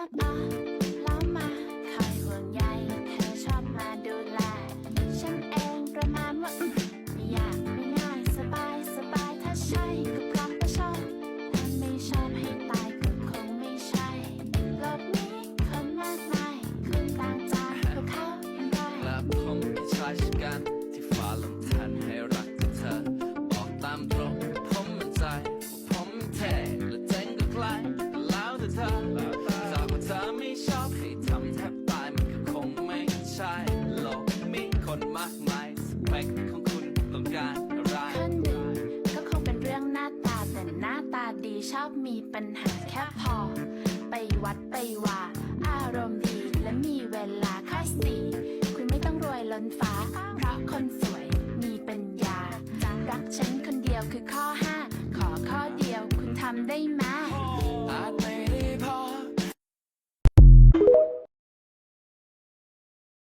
อบมาแล้วมาคอยห่วงใยเธอชอบมาดูแล ฉันเองประมาณว่าอืมไม่ยากไม่ง่ายสบายสบายถ้าใช่ก็พร้อมก็ชอบถ้าไม่ชอบให้ตายก็คงไม่ใช่โลกนี้คนมากมายคุณต่างจากพวกเขาอย่างไรและผมแค่ชายชะกันายหลกมีคนมากมายสเปคของคุณต้องการอะไรนหนึ่งก็คงเป็นเรื่องหน้าตาแต่หน้าตาดีชอบมีปัญหาแค่พอ ไปวัดไปว่า อารมณ์ดีและมีเวลาค่าสีคุณไม่ต้องรวยล้นฟ้า เพราะคนสวยมีปัญญารักฉันคนเดียวคือข้อห้าขอข้อเดียวคุณทำได้ไหม